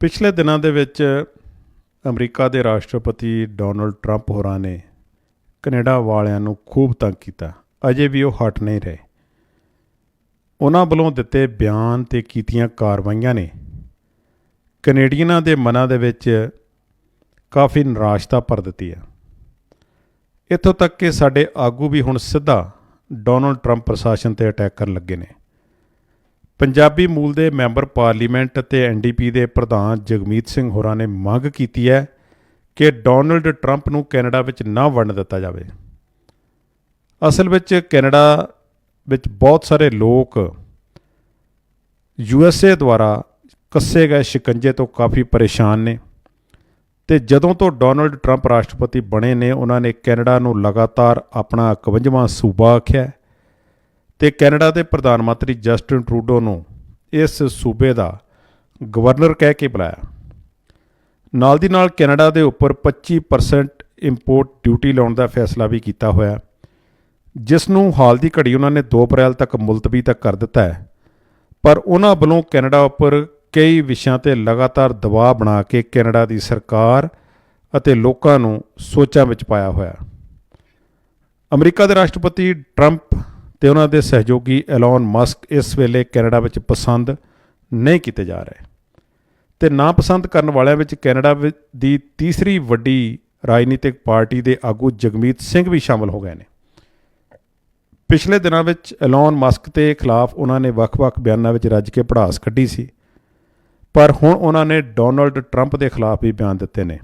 ਪਿਛਲੇ ਦਿਨਾਂ ਦੇ ਵਿੱਚ ਅਮਰੀਕਾ ਦੇ ਰਾਸ਼ਟਰਪਤੀ ਡੋਨਲਡ ਟਰੰਪ ਹੋਰਾਂ ਨੇ ਕੈਨੇਡਾ ਵਾਲਿਆਂ ਨੂੰ ਖੂਬ ਤੰਗ ਕੀਤਾ। ਅਜੇ ਵੀ ਉਹ ਹਟ ਨਹੀਂ ਰਹੇ। ਉਹਨਾਂ ਵੱਲੋਂ ਦਿੱਤੇ ਬਿਆਨ ਤੇ ਕੀਤੀਆਂ ਕਾਰਵਾਈਆਂ ਨੇ। ਕੈਨੇਡੀਅਨਾਂ ਦੇ ਮਨਾਂ ਦੇ ਵਿੱਚ ਕਾਫੀ ਨਿਰਾਸ਼ਤਾ ਭਰ ਦਿੱਤੀ ਹੈ। ਇੱਥੋਂ ਤੱਕ ਕਿ ਸਾਡੇ ਆਗੂ ਵੀ ਹੁਣ ਸਿੱਧਾ ਡੋਨਲਡ ਟਰੰਪ ਪ੍ਰਸ਼ਾਸਨ ਤੇ ਅਟੈਕ ਕਰਨ ਲੱਗੇ ਨੇ। ਪੰਜਾਬੀ ਮੂਲ ਦੇ ਮੈਂਬਰ ਪਾਰਲੀਮੈਂਟ ਤੇ ਐਨਡੀਪੀ ਦੇ ਪ੍ਰਧਾਨ ਜਗਮੀਤ ਸਿੰਘ ਹੋਰਾਂ ਨੇ ਮੰਗ ਕੀਤੀ ਹੈ ਕਿ ਡੋਨਲਡ ਟਰੰਪ ਨੂੰ ਕੈਨੇਡਾ ਵਿੱਚ ਨਾ ਵੜਨ ਦਿੱਤਾ ਜਾਵੇ। ਅਸਲ ਵਿੱਚ ਕੈਨੇਡਾ ਵਿੱਚ ਬਹੁਤ ਸਾਰੇ ਲੋਕ ਯੂਐਸਏ ਦੁਆਰਾ ਕੱਸੇ ਗਏ ਸ਼ਿਕੰਜੇ ਤੋਂ ਕਾਫੀ ਪਰੇਸ਼ਾਨ ਨੇ ਤੇ ਜਦੋਂ ਤੋਂ ਡੋਨਲਡ ਟਰੰਪ ਰਾਸ਼ਟਰਪਤੀ ਬਣੇ ਨੇ, ਉਹਨਾਂ ਨੇ ਕੈਨੇਡਾ ਨੂੰ ਲਗਾਤਾਰ ਆਪਣਾ 51ਵਾਂ ਸੂਬਾ ਆਖਿਆ ਤੇ ਕੈਨੇਡਾ ਦੇ ਪ੍ਰਧਾਨ ਮੰਤਰੀ ਜਸਟਿਨ ਟਰੂਡੋ ਨੂੰ ਇਸ ਸੂਬੇ ਦਾ ਗਵਰਨਰ ਕਹਿ ਕੇ ਬੁਲਾਇਆ। ਨਾਲ ਦੀ ਨਾਲ ਕੈਨੇਡਾ ਦੇ ਉੱਪਰ 25% ਇੰਪੋਰਟ ਡਿਊਟੀ ਲਾਉਣ ਦਾ ਫੈਸਲਾ ਵੀ ਕੀਤਾ ਹੋਇਆ ਜਿਸ ਨੂੰ ਹਾਲ ਦੀ ਘੜੀ ਉਹਨਾਂ ਨੇ 2 ਅਪ੍ਰੈਲ ਤੱਕ ਮੁਲਤਵੀ ਤੱਕ ਕਰ ਦਿੱਤਾ ਹੈ, ਪਰ ਉਹਨਾਂ ਵੱਲੋਂ ਕੈਨੇਡਾ ਉੱਪਰ ਕਈ ਵਿਸ਼ਿਆਂ ਤੇ ਲਗਾਤਾਰ ਦਬਾਅ ਬਣਾ ਕੇ ਕੈਨੇਡਾ ਦੀ ਸਰਕਾਰ ਅਤੇ ਲੋਕਾਂ ਨੂੰ ਸੋਚਾਂ ਵਿੱਚ ਪਾਇਆ ਹੋਇਆ ਅਮਰੀਕਾ ਦੇ ਰਾਸ਼ਟਰਪਤੀ ਟਰੰਪ ਤੇ ਉਹਨਾਂ ਦੇ ਸਹਿਯੋਗੀ ਐਲਨ ਮਸਕ ਇਸ ਵੇਲੇ ਕੈਨੇਡਾ ਵਿੱਚ ਪਸੰਦ ਨਹੀਂ ਕੀਤੇ ਜਾ ਰਹੇ। ਤੇ ਨਾ ਪਸੰਦ ਕਰਨ ਵਾਲਿਆਂ ਵਿੱਚ ਕੈਨੇਡਾ ਵਿ- ਦੀ ਤੀਸਰੀ ਵੱਡੀ ਰਾਜਨੀਤਿਕ ਪਾਰਟੀ ਦੇ ਆਗੂ ਜਗਮੀਤ ਸਿੰਘ ਵੀ ਸ਼ਾਮਲ ਹੋ ਗਏ ਨੇ। ਪਿਛਲੇ ਦਿਨਾਂ ਵਿੱਚ ਐਲਨ ਮਸਕ ਦੇ ਖਿਲਾਫ ਉਹਨਾਂ ਨੇ ਵੱਖ-ਵੱਖ ਬਿਆਨਾਂ ਵਿੱਚ ਰੱਜ ਕੇ ਪੜਾਸ ਕੱਢੀ ਸੀ। ਪਰ ਹੁਣ ਉਹਨਾਂ ਨੇ ਡੋਨਲਡ ਟਰੰਪ ਦੇ ਖਿਲਾਫ ਵੀ ਬਿਆਨ ਦਿੱਤੇ ਨੇ।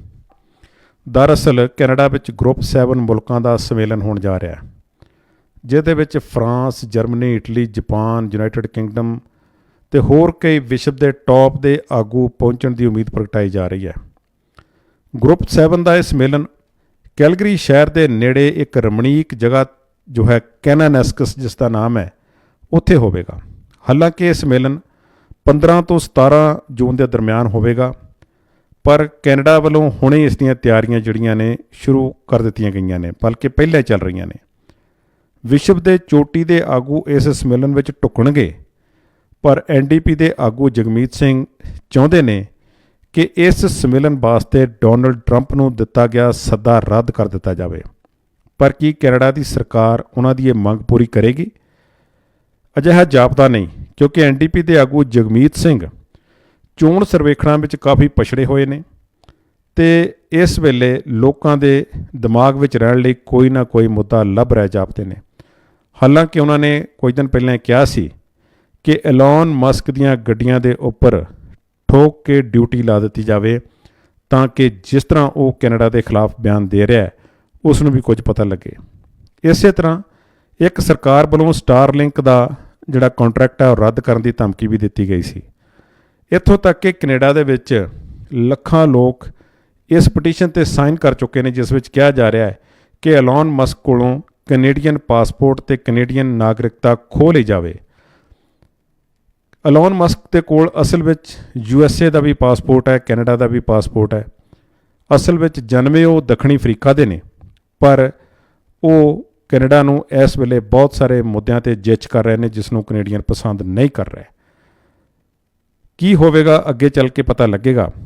ਦਰਅਸਲ ਕੈਨੇਡਾ ਵਿੱਚ ਗਰੁੱਪ 7 ਮੁਲਕਾਂ ਦਾ ਸੰਮੇਲਨ ਹੋਣ ਜਾ ਰਿਹਾ ਹੈ। ਜਿਹਦੇ ਵਿੱਚ France, Germany, Italy, Japan, United Kingdom ਤੇ ਹੋਰ ਕਈ ਵਿਸ਼ਵ ਦੇ ਟੌਪ ਦੇ ਆਗੂ ਪਹੁੰਚਣ ਦੀ ਉਮੀਦ ਪ੍ਰਗਟਾਈ ਜਾ ਰਹੀ ਹੈ। ਗਰੁੱਪ 7 ਦਾ ਇਹ ਸੰਮੇਲਨ ਕੈਲਗਰੀ ਸ਼ਹਿਰ ਦੇ ਨੇੜੇ ਇੱਕ ਰਮਣੀਕ ਜਗ੍ਹਾ ਜੋ ਹੈ ਕੈਨਾਨੈਸਕਸ ਜਿਸ ਦਾ ਨਾਮ ਹੈ ਉੱਥੇ ਹੋਵੇਗਾ। ਹਾਲਾਂਕਿ ਇਹ ਸੰਮੇਲਨ 15 ਤੋਂ 17 ਜੂਨ ਦੇ ਦਰਮਿਆਨ ਹੋਵੇਗਾ ਪਰ ਕੈਨੇਡਾ ਵੱਲੋਂ ਹੁਣੇ ਇਸ ਦੀਆਂ ਤਿਆਰੀਆਂ ਜਿਹੜੀਆਂ ਨੇ ਸ਼ੁਰੂ ਕਰ ਦਿੱਤੀਆਂ ਗਈਆਂ ਨੇ ਬਲਕਿ ਪਹਿਲਾਂ ਹੀ ਚੱਲ ਰਹੀਆਂ ਨੇ। ਵਿਸ਼ਵ ਦੇ ਚੋਟੀ ਦੇ ਆਗੂ ਇਸ ਸੰਮੇਲਨ ਵਿੱਚ ਟੁਕਣਗੇ ਪਰ ਐਨਡੀਪੀ ਦੇ ਆਗੂ ਜਗਮੀਤ ਸਿੰਘ ਚਾਹੁੰਦੇ ਨੇ ਕਿ ਇਸ ਸੰਮੇਲਨ ਵਾਸਤੇ ਡੋਨਲਡ ਟਰੰਪ ਨੂੰ ਦਿੱਤਾ ਗਿਆ ਸੱਦਾ ਰੱਦ ਕਰ ਦਿੱਤਾ ਜਾਵੇ। ਪਰ ਕੀ ਕੈਨੇਡਾ ਦੀ ਸਰਕਾਰ ਉਹਨਾਂ ਦੀ ਇਹ ਮੰਗ ਪੂਰੀ ਕਰੇਗੀ? ਅਜਿਹਾ ਜਾਪਦਾ ਨਹੀਂ, ਕਿਉਂਕਿ ਐਨਡੀਪੀ ਦੇ ਆਗੂ ਜਗਮੀਤ ਸਿੰਘ ਚੋਣ ਸਰਵੇਖਣਾਂ ਵਿੱਚ ਕਾਫੀ ਪਛੜੇ ਹੋਏ ਨੇ ਤੇ ਇਸ ਵੇਲੇ ਲੋਕਾਂ ਦੇ ਦਿਮਾਗ ਵਿੱਚ ਰਹਿਣ ਲਈ ਕੋਈ ਨਾ ਕੋਈ ਮੁੱਦਾ ਲੱਭ ਰਿਹਾ ਜਾਪਦੇ ਨੇ। ਹਾਲਾਂਕਿ ਉਹਨਾਂ ਨੇ ਕੁਝ ਦਿਨ ਪਹਿਲਾਂ ਇਹ ਕਿਹਾ ਸੀ ਕਿ ਐਲਨ ਮਸਕ ਦੀਆਂ ਗੱਡੀਆਂ ਦੇ ਉੱਪਰ ਠੋਕ ਕੇ ਡਿਊਟੀ ਲਾ ਦਿੱਤੀ ਜਾਵੇ ਤਾਂ ਕਿ ਜਿਸ ਤਰ੍ਹਾਂ ਉਹ ਕੈਨੇਡਾ ਦੇ ਖਿਲਾਫ ਬਿਆਨ ਦੇ ਰਿਹਾ ਹੈ, ਉਸ ਨੂੰ ਵੀ ਕੁਝ ਪਤਾ ਲੱਗੇ। ਇਸੇ ਤਰ੍ਹਾਂ ਇੱਕ ਸਰਕਾਰ ਵੱਲੋਂ ਸਟਾਰਲਿੰਕ ਦਾ ਜਿਹੜਾ ਕੰਟਰੈਕਟ ਹੈ, ਉਹ ਰੱਦ ਕਰਨ ਦੀ ਧਮਕੀ ਵੀ ਦਿੱਤੀ ਗਈ ਸੀ। ਇੱਥੋਂ ਤੱਕ ਕਿ ਕੈਨੇਡਾ ਦੇ ਵਿੱਚ ਲੱਖਾਂ ਲੋਕ ਇਸ ਪਟੀਸ਼ਨ ਤੇ ਸਾਈਨ ਕਰ ਚੁੱਕੇ ਨੇ, ਜਿਸ ਵਿੱਚ ਕਿਹਾ ਜਾ ਰਿਹਾ ਹੈ ਕਿ ਐਲਨ ਮਸਕ ਕੋਲੋਂ ਕੈਨੇਡੀਅਨ ਪਾਸਪੋਰਟ ਤੇ ਕੈਨੇਡੀਅਨ ਨਾਗਰਿਕਤਾ ਖੋਹ ਲਈ ਜਾਵੇ। ਅਲੋਨ ਮਸਕ ਦੇ ਕੋਲ ਅਸਲ ਵਿੱਚ ਯੂਐਸਏ ਦਾ ਵੀ ਪਾਸਪੋਰਟ ਹੈ, ਕੈਨੇਡਾ ਦਾ ਵੀ ਪਾਸਪੋਰਟ ਹੈ। ਅਸਲ ਵਿੱਚ ਜਨਮੇ ਉਹ ਦੱਖਣੀ ਅਫਰੀਕਾ ਦੇ ਨੇ, ਪਰ ਉਹ ਕੈਨੇਡਾ ਨੂੰ ਇਸ ਵੇਲੇ ਬਹੁਤ ਸਾਰੇ ਮੁੱਦਿਆਂ ਤੇ ਜਿੱਚ ਕਰ ਰਹੇ ਨੇ, ਜਿਸ ਨੂੰ ਕੈਨੇਡੀਅਨ ਪਸੰਦ ਨਹੀਂ ਕਰ ਰਹੇ। ਕੀ ਹੋਵੇਗਾ, ਅੱਗੇ ਚੱਲ ਕੇ ਪਤਾ ਲੱਗੇਗਾ।